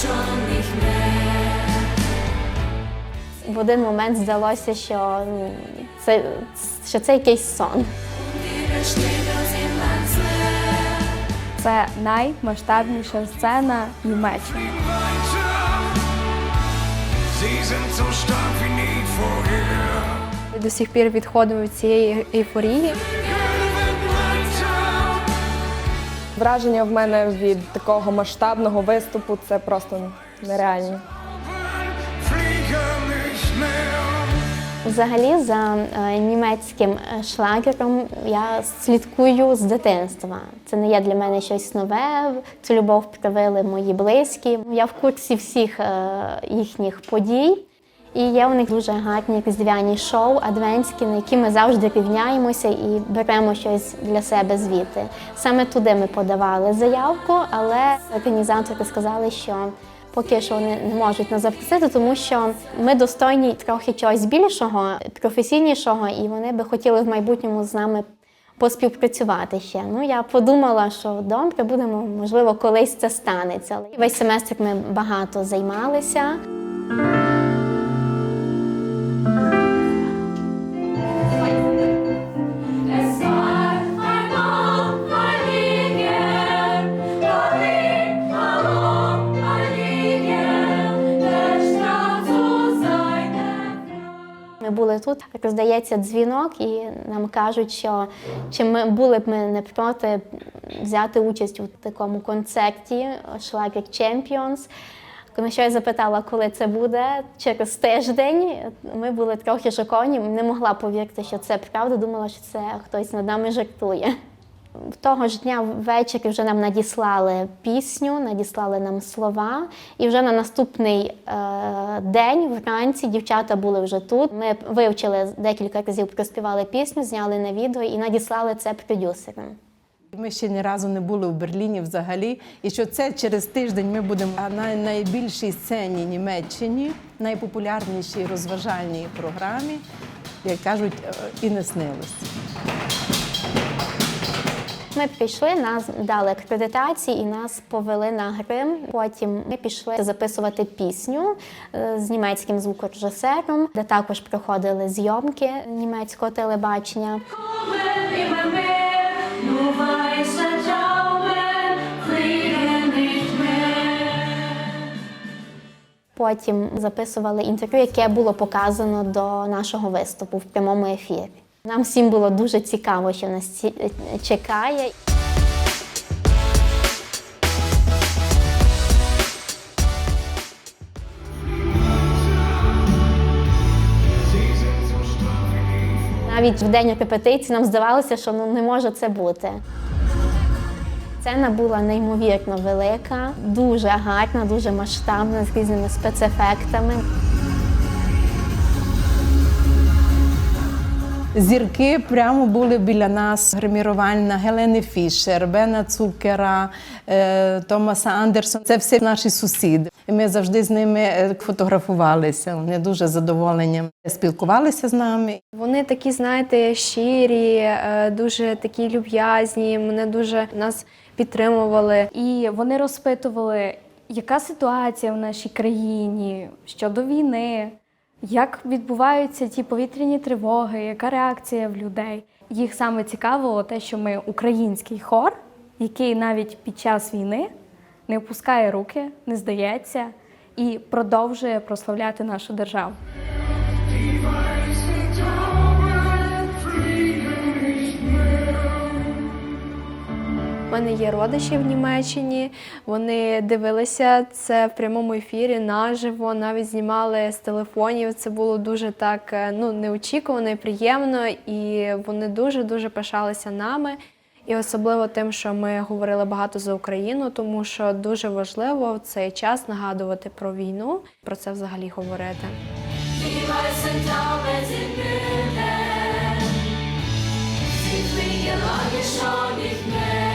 schon. В один момент здалося, що ну, це, що це якийсь сон. Це наймасштабніша сцена Німеччини. До сих пір відходимо від цієї ейфорії. Враження в мене від такого масштабного виступу це просто нереальні. Взагалі за е, німецьким е, шлагером я слідкую з дитинства. Це не є для мене щось нове. Цю любов привили мої близькі. Я в курсі всіх е, їхніх подій. І є у них дуже гарні різдвяні шоу, адвентські, на які ми завжди рівняємося і беремо щось для себе звідти. Саме туди ми подавали заявку, але організатори сказали, що поки що вони не можуть нас запросити, тому що ми достойні трохи чогось більшого, професійнішого, і вони би хотіли в майбутньому з нами поспівпрацювати ще. Ну я подумала, що добре, будемо, можливо, колись це станеться. Весь семестр ми багато займалися. Ми були тут, роздається дзвінок, і нам кажуть, що чи ми були б ми не проти взяти участь у такому концерті Шлагер Champions. Коли що я запитала, коли це буде через тиждень. Ми були трохи шоковані, не могла повірити, що це правда. Думала, що це хтось над нами жартує. В того ж дня ввечері вже нам надіслали пісню, надіслали нам слова. І вже на наступний е, день, вранці, дівчата були вже тут. Ми вивчили декілька разів, проспівали пісню, зняли на відео і надіслали це продюсерам. Ми ще ні разу не були в Берліні взагалі. І що це через тиждень ми будемо на найбільшій сцені Німеччині, найпопулярнішій розважальній програмі, як кажуть, е, і не снилось. Ми прийшли, нас дали акредитації і нас повели на грим. Потім ми пішли записувати пісню е, з німецьким звукорежисером, де також проходили зйомки німецького телебачення. Потім записували інтерв'ю, яке було показано до нашого виступу в прямому ефірі. Нам всім було дуже цікаво, що нас чекає. Навіть в день репетиції нам здавалося, що ну не може це бути. Сцена була неймовірно велика, дуже гарна, дуже масштабна, з різними спецефектами. Зірки прямо були біля нас. Гримірувальна Гелени Фішер, Бена Цукера, е, Томаса Андерсона. Це всі наші сусіди. І ми завжди з ними е, фотографувалися. Вони дуже задоволені. Спілкувалися з нами. Вони такі, знаєте, щирі, е, дуже такі люб'язні. Мене дуже нас підтримували. І вони розпитували, яка ситуація в нашій країні щодо війни, як відбуваються ті повітряні тривоги, яка реакція в людей. Їх саме цікавило те, що ми український хор, який навіть під час війни не опускає руки, не здається і продовжує прославляти нашу державу. У мене є родичі в Німеччині. Вони дивилися це в прямому ефірі наживо, навіть знімали з телефонів. Це було дуже так е, ну неочікувано і приємно, і вони дуже дуже пишалися нами. І особливо тим, що ми говорили багато за Україну, тому що дуже важливо в цей час нагадувати про війну, про це взагалі говорити. Sie fliegen an die nicht mehr.